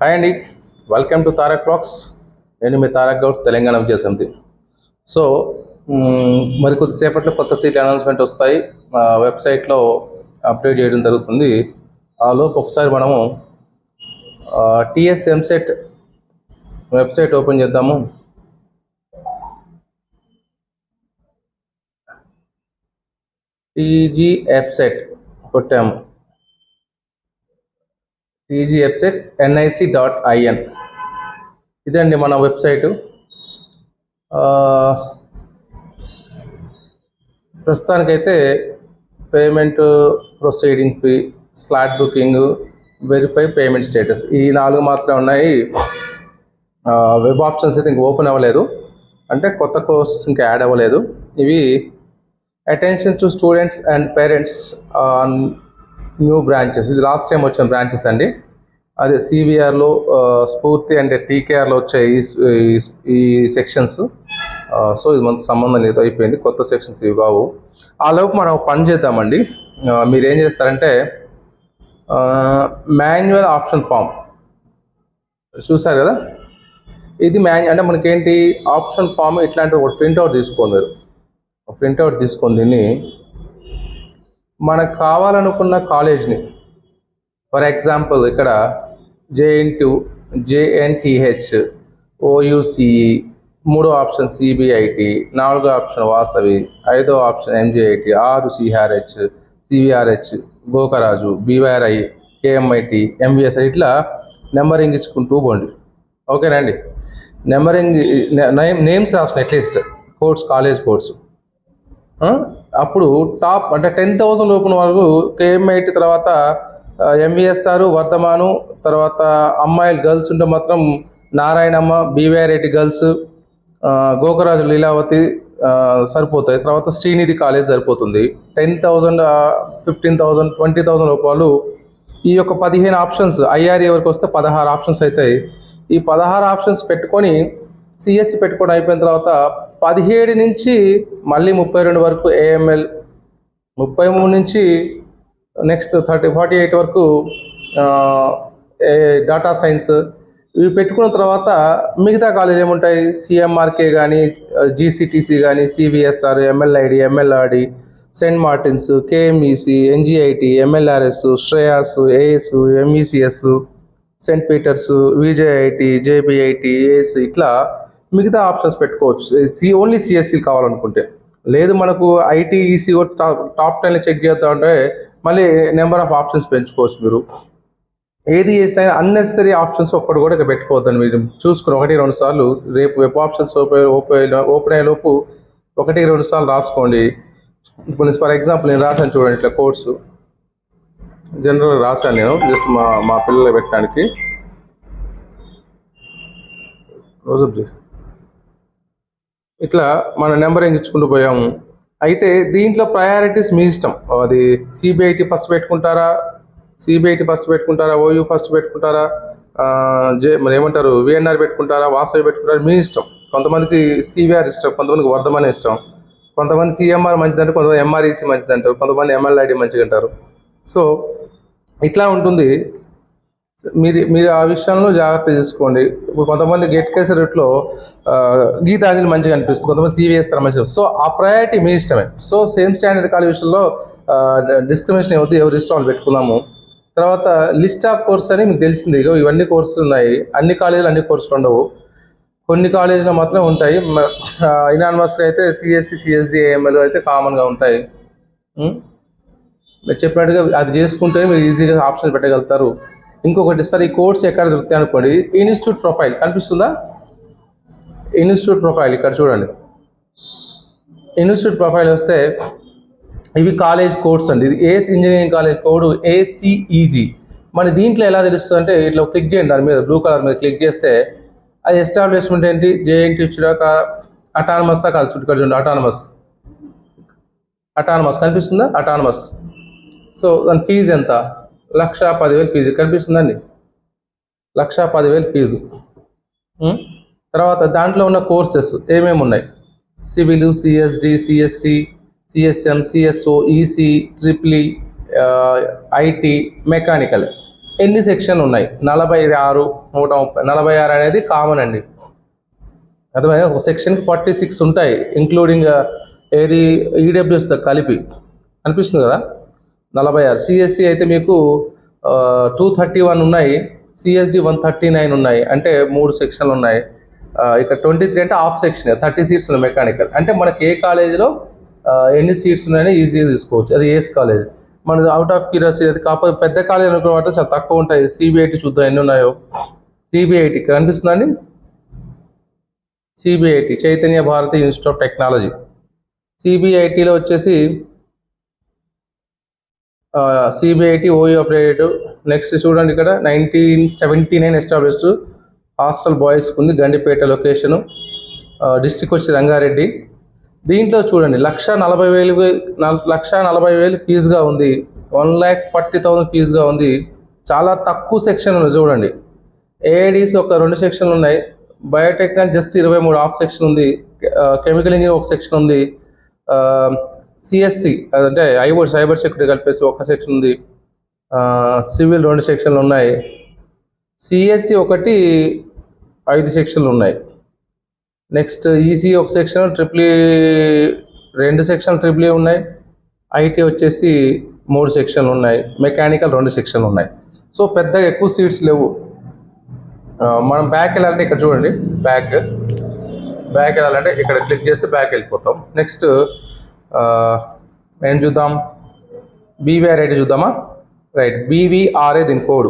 Hi అండి. Welcome to Tarak blocks నేను మీ తారక్ గౌడ్ తెలంగాణ విజయసమితి సో మరి కొద్దిసేపట్లో కొత్త సీట్ అనౌన్స్మెంట్ వస్తాయి. మా వెబ్సైట్లో అప్డేట్ చేయడం జరుగుతుంది. ఆ లోపు ఒకసారి మనము టిఎస్ ఎంసెట్ వెబ్సైట్ ఓపెన్ చేద్దాము. TG website కొట్టాము. TG website NIC dot IN ఇదండి మన వెబ్సైటు. ప్రస్తుతానికైతే payment proceeding fee slot booking verify payment status ఈ నాలుగు మాత్రమే ఉన్నాయి. వెబ్ ఆప్షన్స్ అయితే ఇంక ఓపెన్ అవ్వలేదు. అంటే కొత్త కోర్స్ ఇంకా యాడ్ అవ్వలేదు. ఇవి attention to students and parents on new branches. ఇది లాస్ట్ టైం వచ్చిన బ్రాంచెస్ అండి. అదే సివిఆర్లో స్ఫూర్తి అంటే టీకేఆర్లో వచ్చే ఈ ఈ- సెక్షన్స్ సో ఇది మనకు సంబంధం లేదు అయిపోయింది. కొత్త సెక్షన్స్ ఇవి కావు. ఆ మనం పని చేద్దామండి. మీరు ఏం చేస్తారంటే మాన్యువల్ ఆప్షన్ ఫామ్. చూసారు కదా? ఇది మాన్యు అంటే మనకేంటి? ఆప్షన్ ఫామ్ ఇట్లాంటి ఒక ప్రింట్అవుట్ తీసుకోండి మీరు. ప్రింట్అవుట్ తీసుకొని దీన్ని మనకు కావాలనుకున్న కాలేజ్ని. ఫర్ ఎగ్జాంపుల్ ఇక్కడ జేఎన్టు జేఎన్టీహెచ్ ఓయుసిఈ మూడో ఆప్షన్ సిబిఐటి నాలుగో ఆప్షన్ వాసవి ఐదో ఆప్షన్ ఎంజేఐటి ఆరు సిఆర్హెచ్ సివిఆర్హెచ్ గోకరాజు బీవైఆర్ఐ కేఎంఐటి ఎంవిఎస్ఐ ఇట్లా నెంబరింగ్ ఇచ్చుకుంటూ పోండి. ఓకేనండి నెంబరింగ్ నేమ్స్ రాసుకుని at least course college course అప్పుడు టాప్ అంటే టెన్ థౌసండ్ లోపున వరకు కేఎంఐటి తర్వాత ఎంవిఎస్ఆర్ వర్ధమాను తర్వాత అమ్మాయిలు గర్ల్స్ ఉంటే మాత్రం నారాయణమ్మ బీవీఆర్ రెడ్డి గర్ల్స్ గోకరాజు లీలావతి సరిపోతాయి. తర్వాత శ్రీనిధి కాలేజ్ సరిపోతుంది. Ten thousand fifteen thousand twenty thousand రూపాయలు ఈ యొక్క పదిహేను ఆప్షన్స్ ఐఆర్ఏ వరకు వస్తే పదహారు ఆప్షన్స్ అవుతాయి ఈ పదహారు ఆప్షన్స్ పెట్టుకొని సిఎస్సి పెట్టుకోవడం అయిపోయిన తర్వాత పదిహేడు నుంచి మళ్ళీ ముప్పై రెండు వరకు ఏఎంఎల్ ముప్పై మూడు నుంచి నెక్స్ట్ థర్టీ ఫార్టీ ఎయిట్ వరకు డాటా సైన్స్ ఇవి పెట్టుకున్న తర్వాత మిగతా కాలేజ్ ఏముంటాయి? సిఎంఆర్కే కానీ జీసీటీసీ కానీ CBSR MLID MLRD saint Martin's KMEC NGIT MLRS Sreyas AS MECS saint Peter's VJIT JBIT AS ఇట్లా మిగతా ఆప్షన్స్ పెట్టుకోవచ్చు. సి ఓన్లీ సిఎస్సి కావాలనుకుంటే. లేదు మనకు IT EC top top check చేద్దాం అంటే మళ్ళీ నెంబర్ ఆఫ్ ఆప్షన్స్ పెంచుకోవచ్చు మీరు. ఏది చేసినా అన్నెసరీ ఆప్షన్స్ ఒక్కటి కూడా ఇక పెట్టుకోవద్దని మీరు. చూసుకుని ఒకటి రెండు సార్లు రేపు web options open open open అయ్యే లోపు ఒకటి రెండు సార్లు రాసుకోండి. ఇప్పుడు ఫర్ ఎగ్జాంపుల్ నేను రాశాను చూడండి ఇట్లా కోర్సు జనరల్ రాశాను నేను జస్ట్ మా మా పిల్లలు పెట్టడానికి. రోజు ఇట్లా మన నెంబర్ ఎంచుకుంటూ పోయాము. అయితే దీంట్లో ప్రయారిటీస్ మీ ఇష్టం. అది సిబిఐటి ఫస్ట్ పెట్టుకుంటారా? సిబిఐటి ఫస్ట్ పెట్టుకుంటారా? ఓయూ ఫస్ట్ పెట్టుకుంటారా? జే మరి ఏమంటారు? విఎన్ఆర్ పెట్టుకుంటారా? వాసవి పెట్టుకుంటారా? మీ ఇష్టం. కొంతమందికి సివిఆర్ ఇష్టం కొంతమందికి వర్ధమాన ఇష్టం. కొంతమంది సిఎంఆర్ మంచిదంటారు కొంతమంది ఎంఆర్ఈసి మంచిది అంటారు కొంతమంది ఎంఎల్ఐడి మంచిగా అంటారు. సో ఇట్లా ఉంటుంది. మీరు మీరు ఆ విషయంలో జాగ్రత్త తీసుకోండి ఇప్పుడు కొంతమంది గెట్ కేసర్ రూట్లో గీతాంజలి మంచిగా అనిపిస్తుంది కొంతమంది సీవీఎస్ మంచిగా సో ఆ ప్రయారిటీ మీ ఇష్టమే. సో సేమ్ స్టాండర్డ్ కాలేజ్ విషయంలో డిస్క్రిమినేషన్ అవుతుంది ఎవరి ఇష్టం వాళ్ళు పెట్టుకున్నాము తర్వాత లిస్ట్ ఆఫ్ కోర్స్ అని మీకు తెలిసింది. ఇగో ఇవన్నీ కోర్సులు ఉన్నాయి. అన్ని కాలేజీలు అన్ని కోర్సులు ఉండవు. కొన్ని కాలేజీలు మాత్రం ఉంటాయి. ఇనానమస్గా అయితే సిఎస్సి సిఎస్జి ఏఎంఎల్ అయితే కామన్గా ఉంటాయి. మీరు చెప్పినట్టుగా అది చేసుకుంటే మీరు ఈజీగా ఆప్షన్ పెట్టగలుగుతారు. ఇంకొకటి సార్ ఈ కోర్స్ ఎక్కడ దొరుకుతాయి అనుకోండి. ఇన్స్టిట్యూట్ ప్రొఫైల్ కనిపిస్తుందా? ఇన్స్టిట్యూట్ ప్రొఫైల్ ఇక్కడ చూడండి. ఇన్స్టిట్యూట్ ప్రొఫైల్ వస్తే ఇవి కాలేజ్ కోడ్స్ అండి. ఇది ace engineering college code ACEG. మన దీంట్లో ఎలా తెలుస్తుంది అంటే ఇట్లా క్లిక్ చేయండి దాని మీద బ్లూ కలర్ మీద క్లిక్ చేస్తే అది ఎస్టాబ్లిష్మెంట్ ఏంటి? జేఎన్టీ చూడాక అటానమస్ కాదు చుట్టుక్కడ చూడండి అటానమస్ అటానమస్ కనిపిస్తుందా? అటానమస్ సో దాని ఫీజు ఎంత? లక్ష పదివేలు ఫీజు కనిపిస్తుందండి. లక్ష పదివేలు ఫీజు. తర్వాత దాంట్లో ఉన్న కోర్సెస్ ఏమేమి ఉన్నాయి? Civil CSG CSC CSM CSO EC triple E IT mechanical. ఎన్ని సెక్షన్లు ఉన్నాయి? నలభై ఆరు నూట ముప్పై నలభై ఆరు అనేది కామన్ అండి. అర్థమైనా ఒక సెక్షన్కి ఫార్టీ సిక్స్ ఉంటాయి ఇంక్లూడింగ్ ఏది ఈడబ్ల్యూఎస్తో కలిపి. అనిపిస్తుంది కదా? నలభై ఆరు. సిఎస్సి అయితే మీకు టూ థర్టీ వన్ ఉన్నాయి. సిఎస్డి వన్ థర్టీ నైన్ ఉన్నాయి. అంటే మూడు సెక్షన్లు ఉన్నాయి. ఇక్కడ ట్వంటీ త్రీ అంటే హాఫ్ సెక్షన్ థర్టీ సీట్స్ ఉన్నాయి మెకానికల్ అంటే మనకి ఏ కాలేజీలో ఎన్ని సీట్స్ ఉన్నాయని ఈజీగా తీసుకోవచ్చు. అది ఏస్ కాలేజ్ మన అవుట్ ఆఫ్ క్యూరియాసిటీ అది కాకపోతే పెద్ద కాలేజ్ అనుకున్నమాట చాలా తక్కువ ఉంటాయి. సిబిఐటి చూద్దాం ఎన్ని ఉన్నాయో. సిబిఐటి కనిపిస్తుందండి? CBIT Chaitanya Bharathi institute of technology సిబిఐటిలో వచ్చేసి సిబిఐటి ఓయూ అఫిలియేటివ్ నెక్స్ట్ చూడండి ఇక్కడ nineteen seventy nine established hostel boys ఉంది గండిపేట లొకేషను డిస్టిక్ వచ్చి రంగారెడ్డి. దీంట్లో చూడండి లక్ష నలభై వేలు లక్ష నలభై వేలు ఫీజుగా ఉంది. వన్ ల్యాక్ ఫార్టీ థౌసండ్ ఫీజుగా ఉంది. చాలా తక్కువ సెక్షన్ ఉంది చూడండి. ఏఐడిస్ ఒక రెండు సెక్షన్లు ఉన్నాయి. బయోటెక్నాలజీ జస్ట్ ఇరవై మూడు హాఫ్ సెక్షన్ ఉంది. కెమికల్ ఇంజనీర్ ఒక సెక్షన్ ఉంది. సిఎస్సి అదంటే ఐఓ సైబర్ సెక్యూరిటీ కలిపేసి ఒక సెక్షన్ ఉంది. సివిల్ రెండు సెక్షన్లు ఉన్నాయి. సిఎస్సి ఒకటి ఐదు సెక్షన్లు ఉన్నాయి. నెక్స్ట్ ఈసీ ఒక సెక్షన్ ట్రిపుల్ e రెండు సెక్షన్ ట్రిపుల్ ఉన్నాయి. ఐటీ వచ్చేసి మూడు సెక్షన్లు ఉన్నాయి. మెకానికల్ రెండు సెక్షన్లు ఉన్నాయి. సో పెద్దగా ఎక్కువ సీట్స్ లేవు. మనం బ్యాక్ వెళ్ళాలంటే ఇక్కడ చూడండి. బ్యాక్. బ్యాక్ వెళ్ళాలంటే ఇక్కడ క్లిక్ చేస్తే బ్యాక్ వెళ్ళిపోతాం. నెక్స్ట్ ఏం చూద్దాం? బీవీఆర్ ఐడి చూద్దామా? రైట్ బీవీఆర్ఏ దీని కోడ్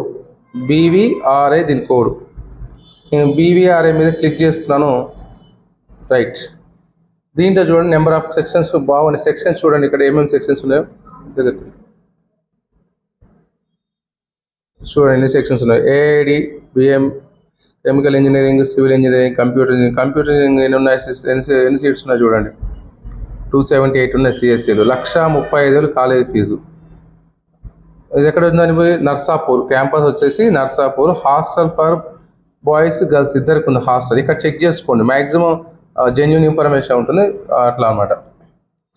బీవీఆర్ఏ దీని కోడ్ నేను బీవీఆర్ఏ మీద క్లిక్ చేస్తున్నాను. రైట్ దీంట్లో చూడండి నెంబర్ ఆఫ్ సెక్షన్స్ బాగున్నాయి. సెక్షన్స్ చూడండి ఇక్కడ ఏమేమి సెక్షన్స్ ఉన్నాయో దగ్గర. చూడండి ఎన్ని సెక్షన్స్ ఉన్నాయి. AID BM chemical engineering civil engineering computer engineering computer engineering ఎన్ని ఉన్నాయి? ఎన్ని సీట్స్ ఉన్నాయి చూడండి. టూ సెవెంటీ ఎయిట్ ఉన్నాయి సిఎస్సీలు లక్ష ముప్పై ఐదు వేలు కాలేజ్ ఫీజు. ఇది ఎక్కడ ఉందని పోయి? నర్సాపూర్. క్యాంపస్ వచ్చేసి Narsapur. Hostel for boys girls ఇద్దరికి ఉంది హాస్టల్. ఇక్కడ చెక్ చేసుకోండి. మ్యాక్సిమం జెన్యున్ ఇన్ఫర్మేషన్ ఉంటుంది. అట్లా అనమాట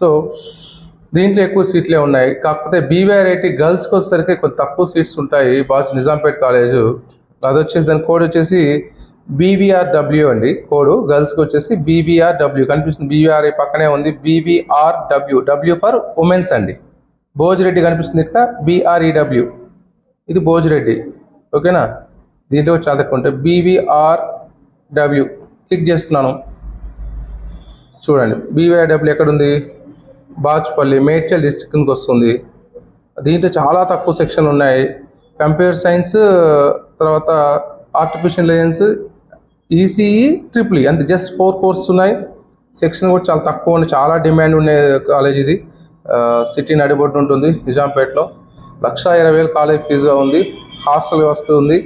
సో దీంట్లో ఎక్కువ సీట్లే ఉన్నాయి. కాకపోతే బీవీఆర్ ఐటీ గర్ల్స్కి వచ్చేసరికి కొంచెం తక్కువ సీట్స్ ఉంటాయి. బాచ్ నిజాంపేట్ కాలేజు. అది వచ్చేసి దాని కోడ్ వచ్చేసి బీవీఆర్డబ్ల్యూ అండి. కోడ్ గర్ల్స్కి వచ్చేసి బీవీఆర్డబ్ల్యూ కనిపిస్తుంది. బీవీఆర్ఐ పక్కనే ఉంది. బీవీఆర్డబ్ల్యూ డబ్ల్యూ ఫర్ ఉమెన్స్ అండి. భోజిరెడ్డి కనిపిస్తుంది ఇక్కడ. బీఆర్ఈడబ్ల్యూ ఇది భోజిరెడ్డి. ఓకేనా? దీంట్లో చదవకుంటే బీవీఆర్డబ్ల్యూ క్లిక్ చేస్తున్నాను. చూడండి. బీవీఆర్డబ్ల్యూ ఎక్కడ ఉంది? బాచుపల్లి మేడ్చల్ డిస్టిక్ కిందకి వస్తుంది. దీంట్లో చాలా తక్కువ సెక్షన్లు ఉన్నాయి. కంప్యూటర్ సైన్స్ తర్వాత artificial intelligence ECE triple E. అంతే జస్ట్ ఫోర్ కోర్స్ ఉన్నాయి. సెక్షన్ కూడా చాలా తక్కువ ఉంది. చాలా డిమాండ్ ఉండే కాలేజ్ ఇది. సిటీ నడిబొట్టు ఉంటుంది నిజాంపేటలో. లక్ష ఇరవై వేలు కాలేజ్ ఫీజుగా ఉంది. హాస్టల్ వ్యవస్థ ఉంది.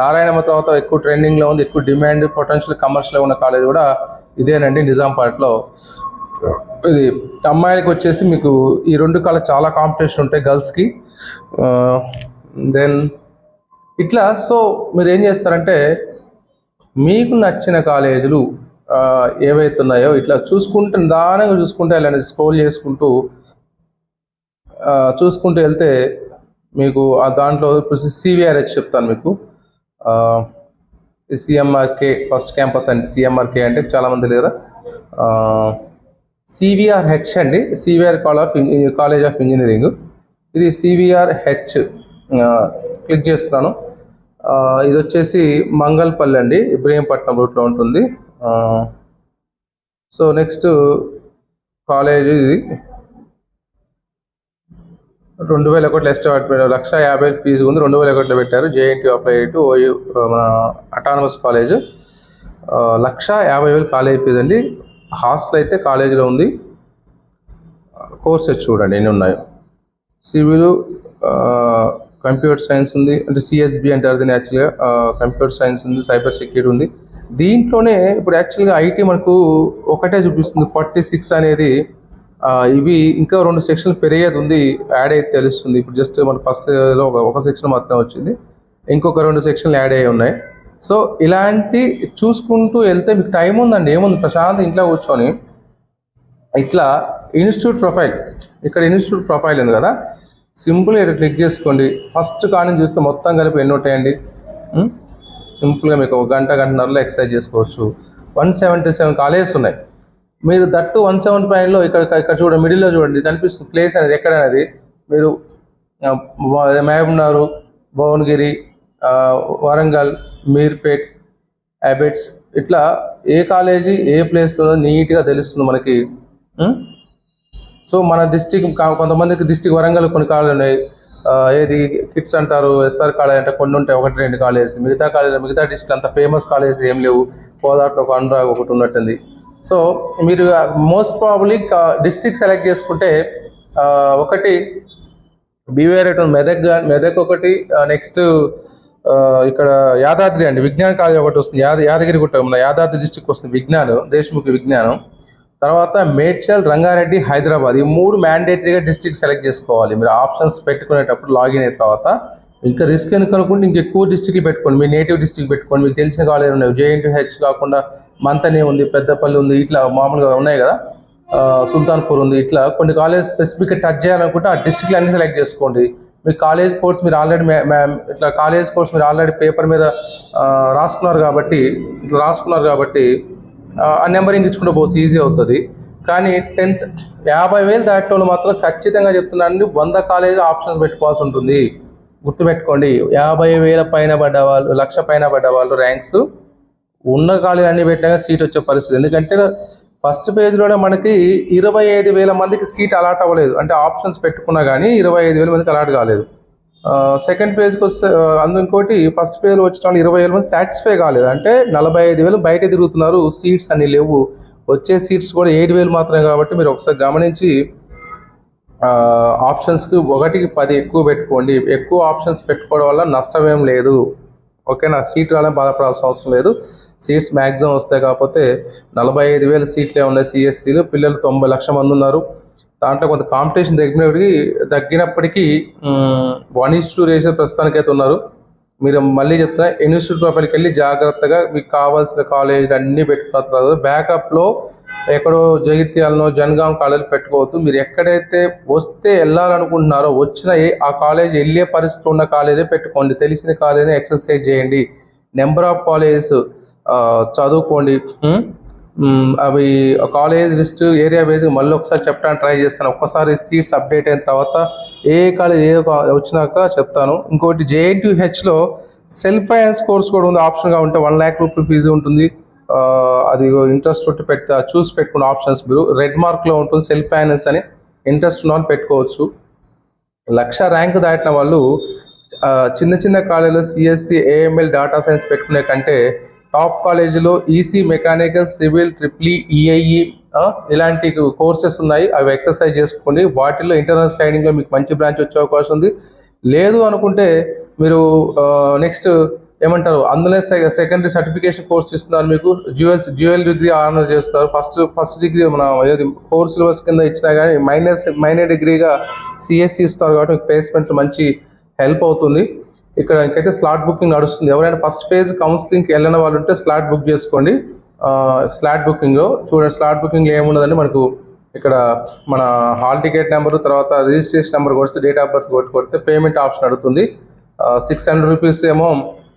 నారాయణమ్మ తర్వాత ఎక్కువ ట్రెండింగ్లో ఉంది. ఎక్కువ డిమాండ్ పొటెన్షియల్ కమర్షియల్ ఉన్న కాలేజ్ కూడా ఇదేనండి నిజాంపేటలో. ఇది అమ్మాయిలకి వచ్చేసి మీకు ఈ రెండు కాలేజ్ చాలా కాంపిటీషన్ ఉంటాయి గర్ల్స్కి. దెన్ ఇట్లా సో మీరు ఏం చేస్తారంటే మీకు నచ్చిన కాలేజీలు ఏవైతే ఉన్నాయో ఇట్లా చూసుకుంటే నిదానంగా చూసుకుంటే వెళ్ళండి స్క్రోల్ చేసుకుంటూ చూసుకుంటూ వెళ్తే మీకు ఆ దాంట్లో ఇప్పుడు సివిఆర్హెచ్ చెప్తాను మీకు. సిఎంఆర్కే ఫస్ట్ క్యాంపస్ అంటే సిఎంఆర్కే అంటే చాలామంది లేదా సివిఆర్హెచ్ అండి. CVR call of college of engineering ఇది సివిఆర్హెచ్ క్లిక్ చేస్తున్నాను. ఇది వచ్చేసి మంగళపల్లి అండి ఇబ్రహీంపట్నం రూట్లో ఉంటుంది. సో నెక్స్ట్ కాలేజ్ ఇది. రెండు వేల ఒకటిలో ఎస్టిమేట్ పెట్టారు. లక్ష యాభై వేలు ఫీజు ఉంది రెండు వేల ఒకటిలో పెట్టారు. జేఎన్టీ ఆఫ్ టు ఓయూ మన అటానమస్ కాలేజ్ లక్ష యాభై వేలు కాలేజ్ ఫీజు అండి. హాస్టల్ అయితే కాలేజీలో ఉంది. కోర్సెస్ చూడండి ఎన్ని ఉన్నాయో. సివిల్ కంప్యూటర్ సైన్స్ ఉంది అంటే సిఎస్బి అంటారు దీన్ని యాక్చువల్గా కంప్యూటర్ సైన్స్ ఉంది సైబర్ సెక్యూరిటీ ఉంది. దీంట్లోనే ఇప్పుడు యాక్చువల్గా ఐటీ మనకు ఒకటే చూపిస్తుంది ఫార్టీ సిక్స్ అనేది ఇవి ఇంకా రెండు సెక్షన్లు పెరిగేది ఉంది యాడ్ అయితే తెలుస్తుంది. ఇప్పుడు జస్ట్ మన ఫస్ట్లో ఒక ఒక సెక్షన్ మాత్రమే వచ్చింది ఇంకొక రెండు సెక్షన్లు యాడ్ అయ్యి ఉన్నాయి. సో ఇలాంటి చూసుకుంటూ వెళ్తే మీకు టైం ఉందండి ఏముంది? ప్రశాంత్ ఇంట్లో కూర్చొని ఇట్లా ఇన్స్టిట్యూట్ ప్రొఫైల్ ఇక్కడ ఇన్స్టిట్యూట్ ప్రొఫైల్ ఉంది కదా సింపుల్గా ఇక్కడ క్లిక్ చేసుకోండి. ఫస్ట్ కానీ చూస్తే మొత్తం కలిపి ఎన్ని ఉంటాయండి? సింపుల్గా మీకు ఒక గంట గంటన్నరలో ఎక్సర్సైజ్ చేసుకోవచ్చు. వన్ సెవెంటీ సెవెన్ కాలేజెస్ ఉన్నాయి. మీరు దట్టు వన్ సెవెన్ పాయింట్లో ఇక్కడ ఇక్కడ చూడండి మిడిల్లో చూడండి కనిపిస్తుంది ప్లేస్ అనేది ఎక్కడ అనేది మీరు మహబూబ్నగర్ భువనగిరి వరంగల్ మీర్పేట్ హ్యాబిట్స్ ఇట్లా ఏ కాలేజీ ఏ ప్లేస్లో నీట్గా తెలుస్తుంది మనకి? సో మన డిస్టిక్ కొంతమందికి డిస్టిక్ వరంగల్ కొన్ని కాలేజీలు ఉన్నాయి. ఏది కిట్స్ అంటారు ఎస్ఆర్ కాలేజ్ అంటే కొన్ని ఉంటాయి ఒకటి రెండు కాలేజ్ మిగతా కాలేజ్ మిగతా డిస్టిక్ అంత ఫేమస్ కాలేజ్ ఏం లేవు. కోదాట్లో ఒక అనురాగ్ ఒకటి ఉన్నట్టుంది. సో మీరు మోస్ట్ ప్రాబ్లీ డిస్టిక్ సెలెక్ట్ చేసుకుంటే ఒకటి బీవీఆర్ఎట్ మెదక్ మెదక్ ఒకటి నెక్స్ట్ ఇక్కడ యాదాద్రి అండి విజ్ఞాన కాలేజ్ ఒకటి వస్తుంది. యాద యాదగిరి గుట్ట మన యాదాద్రి డిస్టిక్ వస్తుంది విజ్ఞానం దేశముఖి విజ్ఞానం. తర్వాత మేడ్చల్ రంగారెడ్డి హైదరాబాద్ ఈ మూడు మ్యాండేటరీగా డిస్ట్రిక్ట్ సెలెక్ట్ చేసుకోవాలి. మీరు ఆప్షన్స్ పెట్టుకునేటప్పుడు లాగిన్ అయిన తర్వాత ఇంకా రిస్క్ ఎందుకు అనుకుంటే ఇంక ఎక్కువ డిస్టిక్లు పెట్టుకోండి. మీ నేటివ్ డిస్ట్రిక్ట్ పెట్టుకోండి. మీకు తెలిసిన కాలేజ్ ఉన్నాయి. జేఎన్టీ హెచ్ కాకుండా మంతనే ఉంది పెద్దపల్లి ఉంది ఇట్లా మామూలుగా ఉన్నాయి కదా. సుల్తాన్పూర్ ఉంది ఇట్లా. కొన్ని కాలేజ్ స్పెసిఫిక్ టచ్ చేయాలనుకుంటే ఆ డిస్ట్రిక్ట్లు అన్ని సెలెక్ట్ చేసుకోండి. మీ కాలేజ్ కోర్స్ మీరు ఆల్రెడీ ఇట్లా కాలేజ్ కోర్స్ మీరు ఆల్రెడీ పేపర్ మీద రాసుకున్నారు కాబట్టి ఇట్లా రాసుకున్నారు కాబట్టి ఆ, నెంబరింగ్ ఇచ్చుకుంటూ పోతే ఈజీ అవుతుంది. కానీ టెన్త్ యాభై వేలు దాటే వాళ్ళు మాత్రం ఖచ్చితంగా చెప్తున్నాను వంద కాలేజీ ఆప్షన్స్ పెట్టుకోవాల్సి ఉంటుంది. గుర్తుపెట్టుకోండి యాభై వేల పైన పడ్డ వాళ్ళు లక్ష పైన పడ్డ వాళ్ళు ర్యాంక్స్ ఉన్న కాలేజ్ అన్ని పెట్టినాక సీట్ వచ్చే పరిస్థితి. ఎందుకంటే ఫస్ట్ పేజ్లోనే మనకి ఇరవై ఐదు వేల మందికి సీట్ అలాట్ అవ్వలేదు. అంటే ఆప్షన్స్ పెట్టుకున్నా కానీ ఇరవై ఐదు వేల మందికి అలాట్ కాలేదు. సెకండ్ ఫేజ్కి వస్తే అందు ఇంకోటి ఫస్ట్ ఫేజ్ వచ్చిన వాళ్ళు ఇరవై వేల మంది సాటిస్ఫై కాలేదు. అంటే నలభై ఐదు వేలు బయట తిరుగుతున్నారు సీట్స్ అన్ని లేవు. వచ్చే సీట్స్ కూడా ఏడు వేలు మాత్రమే కాబట్టి మీరు ఒకసారి గమనించి ఆప్షన్స్కి ఒకటికి పది ఎక్కువ పెట్టుకోండి. ఎక్కువ ఆప్షన్స్ పెట్టుకోవడం వల్ల నష్టం ఏం లేదు. ఓకేనా? సీట్ రావాలని బాధపడాల్సిన అవసరం లేదు. సీట్స్ మ్యాక్సిమం వస్తాయి కాకపోతే నలభై ఐదు వేల సీట్లే ఉన్నాయి సిఎస్సీలు పిల్లలు తొంభై లక్షల మంది ఉన్నారు. దాంట్లో కొంత కాంపిటీషన్ తగ్గినప్పటికీ తగ్గినప్పటికీ వన్ ఇస్ టూ రేషియో ప్రస్తుతానికైతే ఉన్నారు. మీరు మళ్ళీ చెప్తున్నా ఇన్స్టిట్యూట్ ప్రొఫైల్కి వెళ్ళి జాగ్రత్తగా మీకు కావాల్సిన కాలేజ్ అన్నీ పెట్టుకున్న తర్వాత బ్యాకప్లో ఎక్కడో జగిత్యాలనో జనగాం కాలేజ్ పెట్టుకోవద్దు. మీరు ఎక్కడైతే వస్తే వెళ్ళాలనుకుంటున్నారో వచ్చిన ఆ కాలేజ్ వెళ్ళే పరిస్థితి ఉన్న కాలేజే పెట్టుకోండి. తెలిసిన కాలేజీ ఎక్సర్సైజ్ చేయండి. నెంబర్ ఆఫ్ కాలేజెస్ చదువుకోండి. అవి కాలేజ్ లిస్ట్ ఏరియా బేస్ మళ్ళీ ఒకసారి చెప్పడానికి ట్రై చేస్తాను. ఒక్కసారి సీట్స్ అప్డేట్ అయిన తర్వాత ఏ కాలేజ్ ఏ వచ్చినాక చెప్తాను. ఇంకోటి జేఎన్టీ హెచ్లో సెల్ఫ్ ఫైనాన్స్ కోర్స్ కూడా ఉంది. ఆప్షన్గా ఉంటే వన్ ల్యాక్ రూపీ ఫీజు ఉంటుంది. అది ఇంట్రెస్ట్ ఉంటే పెట్ట చూసి పెట్టుకున్న ఆప్షన్స్ మీరు. రెడ్ మార్క్లో ఉంటుంది సెల్ఫ్ ఫైనాన్స్ అని. ఇంట్రెస్ట్ ఉన్న వాళ్ళు పెట్టుకోవచ్చు. లక్ష ర్యాంక్ దాటిన వాళ్ళు చిన్న చిన్న కాలేజీలో సిఎస్సి ఏఎంఎల్ డేటా సైన్స్ పెట్టుకునే కంటే టాప్ కాలేజీలో EC mechanical civil triple E EIE ఇలాంటి కోర్సెస్ ఉన్నాయి. అవి ఎక్సర్సైజ్ చేసుకోండి. వాటిల్లో ఇంటర్నల్ స్టైడింగ్లో మీకు మంచి బ్రాంచ్ వచ్చే అవకాశం ఉంది. లేదు అనుకుంటే మీరు నెక్స్ట్ ఏమంటారు? అందులో సెకండరీ సర్టిఫికేషన్ కోర్స్ ఇస్తున్నారు మీకు. డ్యూయల్ జ్యువెల్ డిగ్రీ ఆనర్ చేస్తారు. ఫస్ట్ ఫస్ట్ డిగ్రీ మన ఏది కోర్ సిలబస్ కింద ఇచ్చినా కానీ మైనర్ మైనర్ డిగ్రీగా సిఎస్సి ఇస్తారు కాబట్టి మీకు ప్లేస్మెంట్ మంచి హెల్ప్ అవుతుంది. ఇక్కడ ఇంకైతే స్లాట్ బుకింగ్ నడుస్తుంది. ఎవరైనా ఫస్ట్ ఫేజ్ కౌన్సిలింగ్కి వెళ్ళిన వాళ్ళు ఉంటే స్లాట్ బుక్ చేసుకోండి. స్లాట్ బుకింగ్లో చూడండి స్లాట్ బుకింగ్లో ఏమున్నదంటే మనకు ఇక్కడ మన హాల్ టికెట్ నెంబర్ తర్వాత రిజిస్ట్రేషన్ నెంబర్ కొడితే డేట్ ఆఫ్ బర్త్ కొట్టి కొడితే పేమెంట్ ఆప్షన్ అడుగుతుంది సిక్స్ హండ్రెడ్ రూపీస్ ఏమో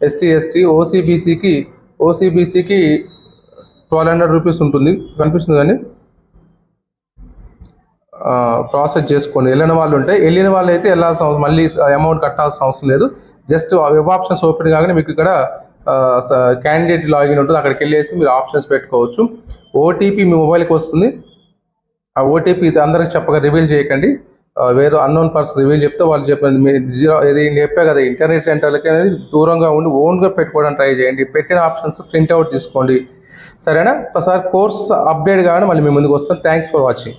ఎస్సీ ఎస్టీ ఓసీబీసీకి ఓసీబీసీకి ట్వెల్వ్ హండ్రెడ్ రూపీస్ ఉంటుంది. కనిపిస్తుంది కానీ? ప్రాసెస్ చేసుకోండి. వెళ్ళిన వాళ్ళు ఉంటే వెళ్ళిన వాళ్ళు అయితే వెళ్ళాల్సిన అవసరం మళ్ళీ అమౌంట్ కట్టాల్సిన అవసరం లేదు. జస్ట్ వెబ్ ఆప్షన్స్ ఓపెన్ కాగానే మీకు ఇక్కడ క్యాండిడేట్ లాగిన్ ఉంటుంది. అక్కడికి వెళ్ళేసి మీరు ఆప్షన్స్ పెట్టుకోవచ్చు. ఓటీపీ మీ మొబైల్కి వస్తుంది. ఆ ఓటీపీ ఇది అందరికి చెప్పగా రివీల్ చేయకండి. వేరే అన్నోన్ పర్సన్ రివీల్ చెప్తే వాళ్ళు చెప్పండి. మీరు జీరో ఇది చెప్పే కదా ఇంటర్నెట్ సెంటర్లకి అనేది దూరంగా ఉండి ఓన్గా పెట్టుకోవడం ట్రై చేయండి. పెట్టిన ఆప్షన్స్ ప్రింట్అవుట్ తీసుకోండి. సరేనా? ఒకసారి కోర్స్ అప్డేట్ కానీ మళ్ళీ మీ ముందుకు వస్తాం థ్యాంక్స్ ఫర్ వాచింగ్